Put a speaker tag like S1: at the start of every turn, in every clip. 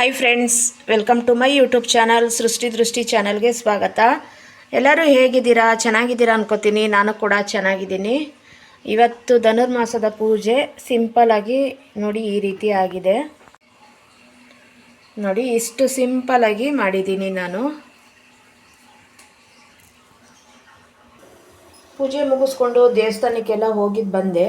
S1: Hi friends welcome to my YouTube channel Srishti Drishti ಚಾನಲ್ಗೆ ಸ್ವಾಗತ. ಎಲ್ಲರೂ ಹೇಗಿದ್ದೀರಾ? ಚೆನ್ನಾಗಿದ್ದೀರಾ ಅನ್ಕೋತೀನಿ. ನಾನು ಕೂಡ ಚೆನ್ನಾಗಿದ್ದೀನಿ. ಇವತ್ತು ಧನುರ್ಮಾಸದ ಪೂಜೆ ಸಿಂಪಲ್ ಆಗಿ ನೋಡಿ ಈ ರೀತಿ ಆಗಿದೆ. ನೋಡಿ, ಇಷ್ಟು ಸಿಂಪಲ್ ಆಗಿ ಮಾಡಿದ್ದೀನಿ ನಾನು. ಪೂಜೆ ಮುಗಿಸ್ಕೊಂಡು ದೇವಸ್ಥಾನಕ್ಕೆಲ್ಲ ಹೋಗಿದ್ದು ಬಂದೆ.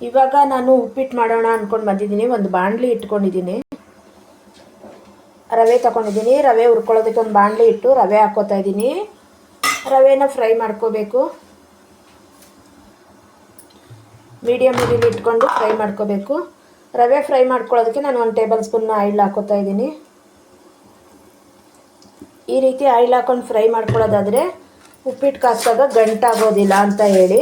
S1: ಇವಾಗ ನಾನು ಉಪ್ಪಿಟ್ಟು ಮಾಡೋಣ ಅಂದ್ಕೊಂಡು ಬಂದಿದ್ದೀನಿ. ಒಂದು ಬಾಣಲಿ ಇಟ್ಕೊಂಡಿದ್ದೀನಿ. ರವೆ ತಗೊಂಡಿದ್ದೀನಿ. ರವೆ ಹುರ್ಕೊಳ್ಳೋದಕ್ಕೆ ಒಂದು ಬಾಂಡ್ಲಿ ಇಟ್ಟು ರವೆ ಹಾಕ್ಕೋತಾ ಇದ್ದೀನಿ. ರವೆನ ಫ್ರೈ ಮಾಡ್ಕೋಬೇಕು. ಮೀಡಿಯಮ್ ಮೀಡಿಯಲ್ಲಿ ಇಟ್ಕೊಂಡು ಫ್ರೈ ಮಾಡ್ಕೋಬೇಕು. ರವೆ ಫ್ರೈ ಮಾಡ್ಕೊಳ್ಳೋದಕ್ಕೆ ನಾನು ಒಂದು ಟೇಬಲ್ ಸ್ಪೂನ್ ಆಯಿಲ್ ಹಾಕೋತಾ ಇದ್ದೀನಿ. ಈ ರೀತಿ ಆಯಿಲ್ ಹಾಕೊಂಡು ಫ್ರೈ ಮಾಡ್ಕೊಳ್ಳೋದಾದರೆ ಉಪ್ಪಿಟ್ಟು ಕಾಸ್ದಾಗ ಗಂಟಾಗೋದಿಲ್ಲ ಅಂತ ಹೇಳಿ.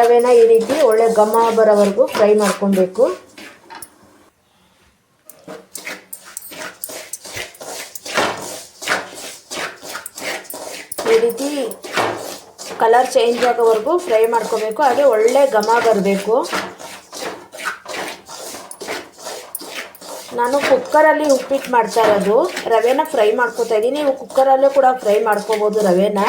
S1: ರವೆನ ಈ ರೀತಿ ಒಳ್ಳೆ ಘಮ ಬರೋವರೆಗೂ ಫ್ರೈ ಮಾಡ್ಕೊಬೇಕು. ಈ ರೀತಿ ಕಲರ್ ಚೇಂಜ್ ಆಗೋವರೆಗೂ ಫ್ರೈ ಮಾಡ್ಕೋಬೇಕು. ಹಾಗೆ ಒಳ್ಳೆ ಘಮ ಬರಬೇಕು. ನಾನು ಕುಕ್ಕರಲ್ಲಿ ಉಪ್ಪಿಟ್ಟು ಮಾಡ್ತಾ ಇರೋದು. ರವೆನ ಫ್ರೈ ಮಾಡ್ಕೋತಾ ಇದ್ದೀನಿ. ನೀವು ಕುಕ್ಕರಲ್ಲೂ ಕೂಡ ಫ್ರೈ ಮಾಡ್ಕೋಬೋದು ರವೆನ.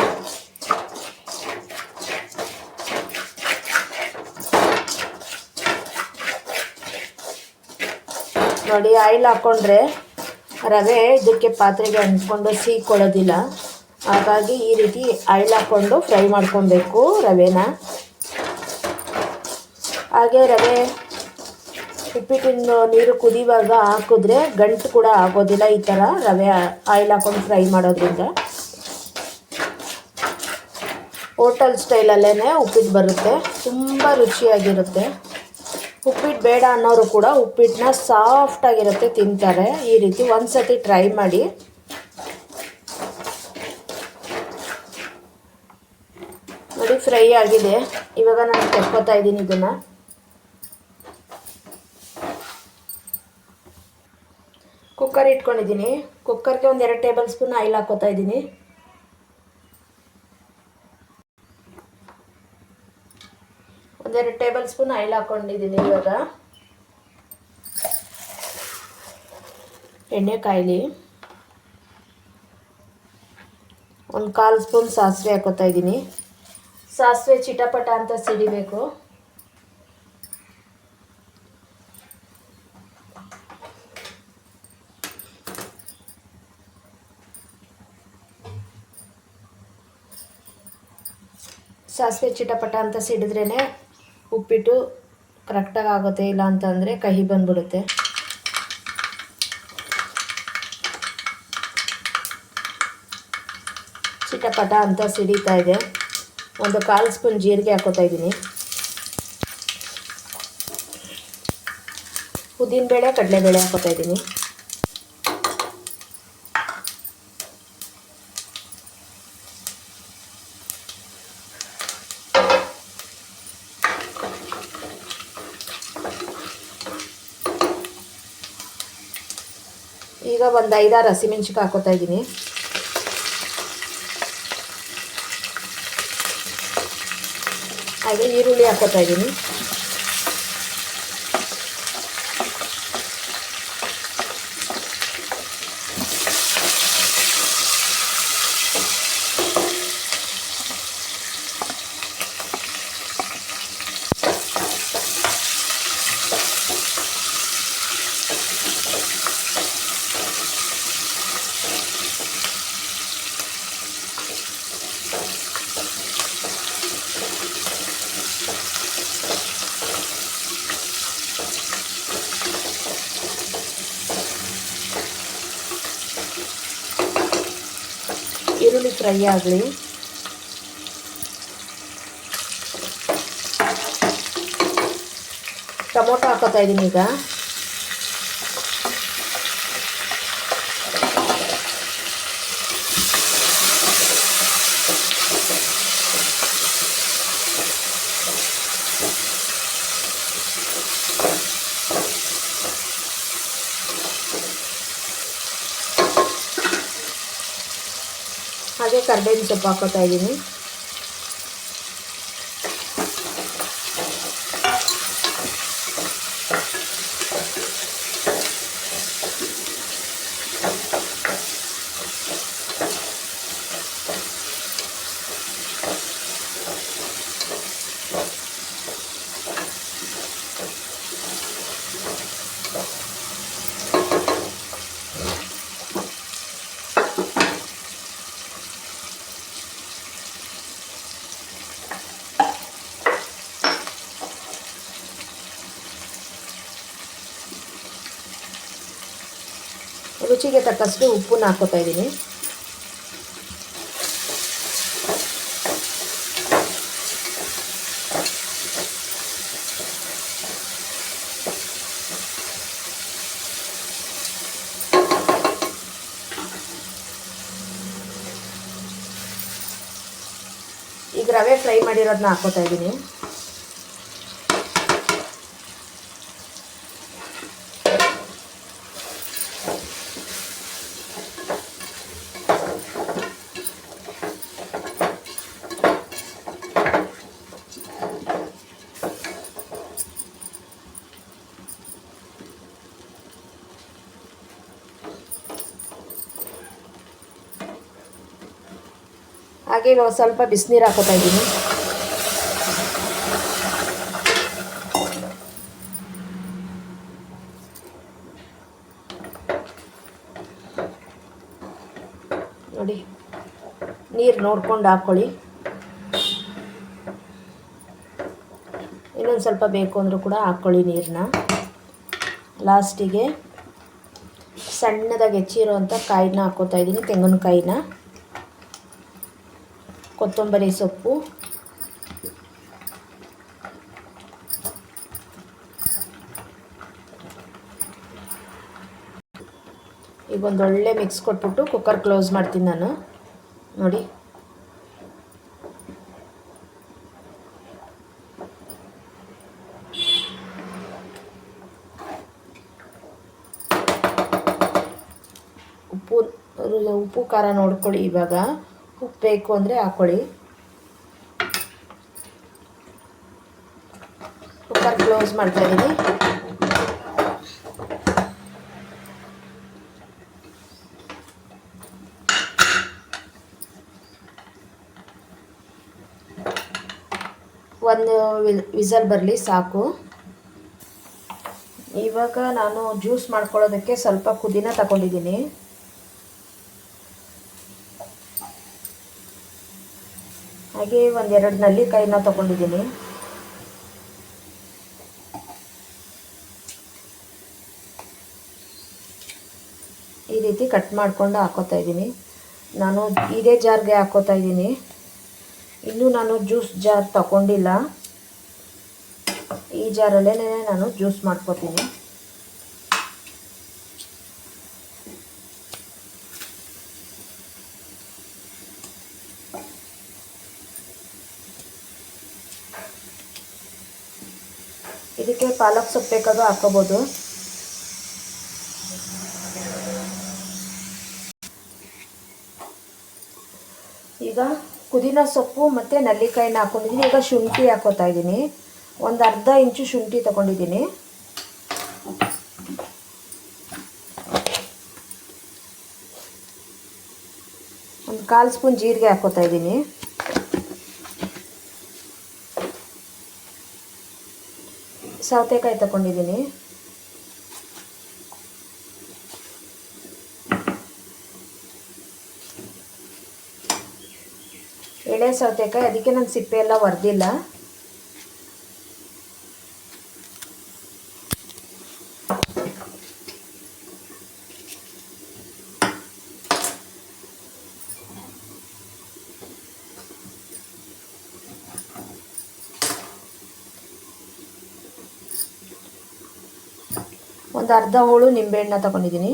S1: ನೋಡಿ, ಆಯಿಲ್ ಹಾಕ್ಕೊಂಡ್ರೆ ರವೆ ಇದಕ್ಕೆ ಪಾತ್ರೆಗೆ ಅಂಟ್ಕೊಂಡು ಕೊಡೋದಿಲ್ಲ ಹಾಗಾಗಿ ಈ ರೀತಿ ಆಯಿಲ್ ಹಾಕ್ಕೊಂಡು ಫ್ರೈ ಮಾಡ್ಕೊಬೇಕು ರವೆನ. ಹಾಗೆ ರವೆ ಉಪ್ಪಿಟ್ಟಿನ ನೀರು ಕುದಿಯುವಾಗ ಹಾಕಿದ್ರೆ ಗಂಟು ಕೂಡ ಆಗೋದಿಲ್ಲ ಈ ಥರ ರವೆ ಆಯಿಲ್ ಹಾಕೊಂಡು ಫ್ರೈ ಮಾಡೋದ್ರಿಂದ. ಹೋಟೆಲ್ ಸ್ಟೈಲಲ್ಲೇ ಉಪ್ಪಿಟ್ಟು ಬರುತ್ತೆ, ತುಂಬ ರುಚಿಯಾಗಿರುತ್ತೆ. ಉಪ್ಪಿಟ್ಟು ಬೇಡ ಅನ್ನೋರು ಕೂಡ ಉಪ್ಪಿಟ್ಟನ್ನ ಸಾಫ್ಟಾಗಿರುತ್ತೆ ತಿಂತಾರೆ. ಈ ರೀತಿ ಒಂದು ಸತಿ ಟ್ರೈ ಮಾಡಿ. ನೋಡಿ ಫ್ರೈ ಆಗಿದೆ. ಇವಾಗ ನಾನು ತೆಕ್ಕೋತಾ ಇದ್ದೀನಿ ಇದನ್ನು. ಕುಕ್ಕರ್ ಇಟ್ಕೊಂಡಿದ್ದೀನಿ. ಕುಕ್ಕರ್ಗೆ ಒಂದು ಎರಡು ಟೇಬಲ್ ಸ್ಪೂನ್ ಆಯಿಲ್ ಹಾಕೋತಾ ಇದ್ದೀನಿ. ಸ್ಪೂನ್ ಆಯಿಲ್ ಹಾಕೊಂಡಿದ್ದೀನಿ ಇವಾಗ. ಎಣ್ಣೆ ಕಾಯಿಲಿ. ಒಂದು ಕಾಲು ಸ್ಪೂನ್ ಸಾಸಿವೆ ಹಾಕೋತಾ ಇದ್ದೀನಿ. ಸಾಸಿವೆ ಚಿಟಪಟ ಅಂತ ಸಿಡಿಬೇಕು. ಸಾಸಿವೆ ಚಿಟಪಟ ಅಂತ ಸಿಡಿದ್ರೇ ಉಪ್ಪಿಟ್ಟು ಕರೆಕ್ಟಾಗಿ ಆಗುತ್ತೆ ಇಲ್ಲ ಅಂತಂದರೆ ಕಹಿ ಬಂದ್ಬಿಡುತ್ತೆ. ಚಿಟಪಟ ಅಂತ ಸಿಡಿತಾ ಇದೆ. ಒಂದು ಕಾಲು ಸ್ಪೂನ್ ಜೀರಿಗೆ ಹಾಕೋತಾ ಇದ್ದೀನಿ. ಉದ್ದಿನಬೇಳೆ ಕಡಲೆಬೇಳೆ ಹಾಕೋತಾ ಇದ್ದೀನಿ ಈಗ ಒಂದು ಐದಾರು ಹಸಿಮೆಣ್ಸಿಕಾಯಿ ಹಾಕೋತಾ ಇದ್ದೀನಿ. ಹಾಗೆ ಈರುಳ್ಳಿ ಹಾಕೋತಾ ಇದ್ದೀನಿ. ಈರುಳ್ಳಿ ಫ್ರೈ ಆಗಲಿ. ಟೊಮೊಟೊ ಹಾಕೋತಾ ಇದ್ದೀನಿ ಈಗ. ಹಾಗೆ ಕರ್ಬೇವಿನ ಸೊಪ್ಪು ಹಾಕೋತಾ ಇದ್ದೀನಿ ರುಚಿಗೆ ತಕ್ಕಷ್ಟು ಉಪ್ಪು ಹಾಕೋತಾ ಇದ್ದೀನಿ. ಈಗ ರವೆ ಫ್ರೈ ಮಾಡಿರೋದನ್ನ ಹಾಕೋತಾ ಇದ್ದೀನಿ. ಹಾಗೆ ಒಂದು ಸ್ವಲ್ಪ ಬಿಸಿನೀರು ಹಾಕೋತಾ ಇದ್ದೀನಿ. ನೋಡಿ, ನೀರು ನೋಡ್ಕೊಂಡು ಹಾಕ್ಕೊಳ್ಳಿ ಇನ್ನೊಂದು ಸ್ವಲ್ಪ ಬೇಕು ಅಂದರೂ ಕೂಡ ಹಾಕ್ಕೊಳ್ಳಿ ನೀರನ್ನ ಲಾಸ್ಟಿಗೆ ಸಣ್ಣದಾಗಿ ಹೆಚ್ಚಿರೋವಂಥ ಕಾಯಿನ ಹಾಕೋತಾ ಇದ್ದೀನಿ, ತೆಂಗಿನಕಾಯಿನ. ಕೊತ್ತಂಬರಿ ಸೊಪ್ಪು. ಈಗ ಒಂದು ಒಳ್ಳೆ ಮಿಕ್ಸ್ ಕೊಟ್ಬಿಟ್ಟು ಕುಕ್ಕರ್ ಕ್ಲೋಸ್ ಮಾಡ್ತೀನಿ ನಾನು. ನೋಡಿ. ಉಪ್ಪು ಉಪ್ಪು ಖಾರ ನೋಡ್ಕೊಳ್ಳಿ ಇವಾಗ. ಉಪ್ಪು ಬೇಕು ಅಂದರೆ ಹಾಕ್ಕೊಳ್ಳಿ ಕುಕ್ಕರ್ ಕ್ಲೋಸ್ ಮಾಡ್ತಾಯಿದ್ದೀನಿ ಒಂದು ವಿಸಲ್ ಬರಲಿ ಸಾಕು. ಇವಾಗ ನಾನು ಜ್ಯೂಸ್ ಮಾಡ್ಕೊಳ್ಳೋದಕ್ಕೆ ಸ್ವಲ್ಪ ಪುದೀನ ತಗೊಂಡಿದ್ದೀನಿ. ಹಾಗೆ ಒಂದೆರಡು ನಲ್ಲಿಕಾಯಿನ ತಗೊಂಡಿದ್ದೀನಿ. ಈ ರೀತಿ ಕಟ್ ಮಾಡಿಕೊಂಡು ಹಾಕೋತಾ ಇದ್ದೀನಿ. ನಾನು ಇದೇ ಜಾರ್ಗೆ ಹಾಕೋತಾ ಇದ್ದೀನಿ. ಇನ್ನೂ ನಾನು ಜ್ಯೂಸ್ ಜಾರ್ ತಗೊಂಡಿಲ್ಲ. ಈ ಜಾರಲ್ಲೇ ನಾನು ಜ್ಯೂಸ್ ಮಾಡ್ಕೋತೀನಿ. ಇದಕ್ಕೆ ಪಾಲಕ್ ಸೊಪ್ಪು ಬೇಕಾದ್ರೂ ಹಾಕೋಬೋದು ಈಗ ಪುದೀನ ಸೊಪ್ಪು ಮತ್ತು ನಲ್ಲಿಕಾಯಿನ ಹಾಕೊಂಡಿದ್ದೀನಿ. ಈಗ ಶುಂಠಿ ಹಾಕೋತಾ ಇದ್ದೀನಿ. ಒಂದು ಅರ್ಧ ಇಂಚು ಶುಂಠಿ ತಗೊಂಡಿದ್ದೀನಿ. ಒಂದು ಕಾಲು ಸ್ಪೂನ್ ಜೀರಿಗೆ ಹಾಕೋತಾ ಇದ್ದೀನಿ. ಸೌತೆಕಾಯಿ ತಗೊಂಡಿದ್ದೀನಿ ಎಳೆ ಸೌತೆಕಾಯಿ ಅದಕ್ಕೆ ನಾನು ಸಿಪ್ಪೆ ಎಲ್ಲ ಒರೆದಿಲ್ಲ. ಒಂದು ಅರ್ಧ ಹೋಳು ನಿಂಬೆಹಣ್ಣ ತಗೊಂಡಿದ್ದೀನಿ.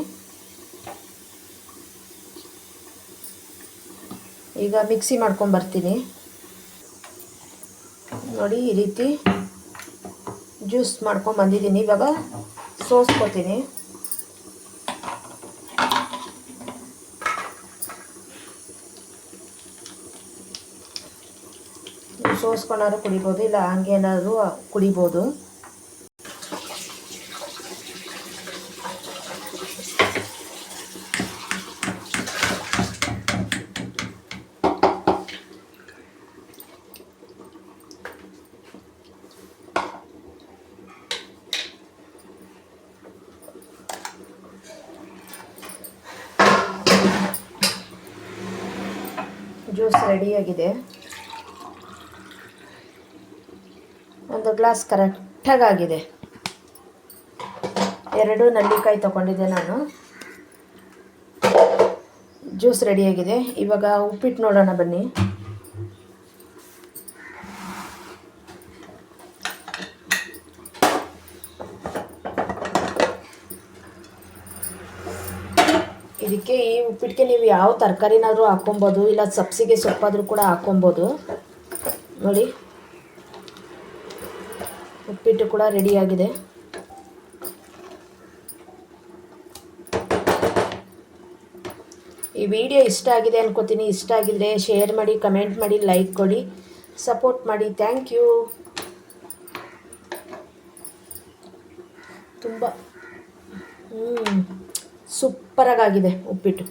S1: ಈಗ ಮಿಕ್ಸಿ ಮಾಡ್ಕೊಂಡು ಬರ್ತೀನಿ. ನೋಡಿ, ಈ ರೀತಿ ಜ್ಯೂಸ್ ಮಾಡ್ಕೊಂಡು ಬಂದಿದ್ದೀನಿ. ಇವಾಗ ಸೋಸ್ಕೊತೀನಿ. ಸೋಸ್ಕೊಂಡಾದ್ರೂ ಕುಡಿಬೋದು, ಇಲ್ಲ ಹಂಗೆ ಏನಾದರೂ ಕುಡಿಬೋದು. ಜ್ಯೂಸ್ ರೆಡಿಯಾಗಿದೆ ಒಂದು ಗ್ಲಾಸ್ ಕರೆಕ್ಟಾಗಿ ಆಗಿದೆ ಎರಡು ನಲ್ಲಿಕಾಯಿ ತಗೊಂಡಿದ್ದೆ ನಾನು. ಜ್ಯೂಸ್ ರೆಡಿಯಾಗಿದೆ ಇವಾಗ ಉಪ್ಪಿಟ್ಟು ನೋಡೋಣ ಬನ್ನಿ. ಉಪ್ಪಿಟ್ಟಿಗೆ ನೀವು ಯಾವ ತರಕಾರಿನಾದರೂ ಹಾಕೊಬೋದು, ಇಲ್ಲ ಸಬ್ಸಿಗೆ ಸೊಪ್ಪಾದರೂ ಕೂಡ ಹಾಕೊಬೋದು. ನೋಡಿ. ಉಪ್ಪಿಟ್ಟು ಕೂಡ ರೆಡಿಯಾಗಿದೆ ಈ ವಿಡಿಯೋ ಇಷ್ಟ ಆಗಿದೆ ಅನ್ಕೋತೀನಿ. ಇಷ್ಟ ಆಗಿದ್ರೆ ಶೇರ್ ಮಾಡಿ ಕಮೆಂಟ್ ಮಾಡಿ ಲೈಕ್ ಕೊಡಿ. ಸಪೋರ್ಟ್ ಮಾಡಿ. ಥ್ಯಾಂಕ್ ಯು ತುಂಬ. ಹ್ಞೂ ಸೂಪರಾಗಾಗಿದೆ ಉಪ್ಪಿಟ್ಟು.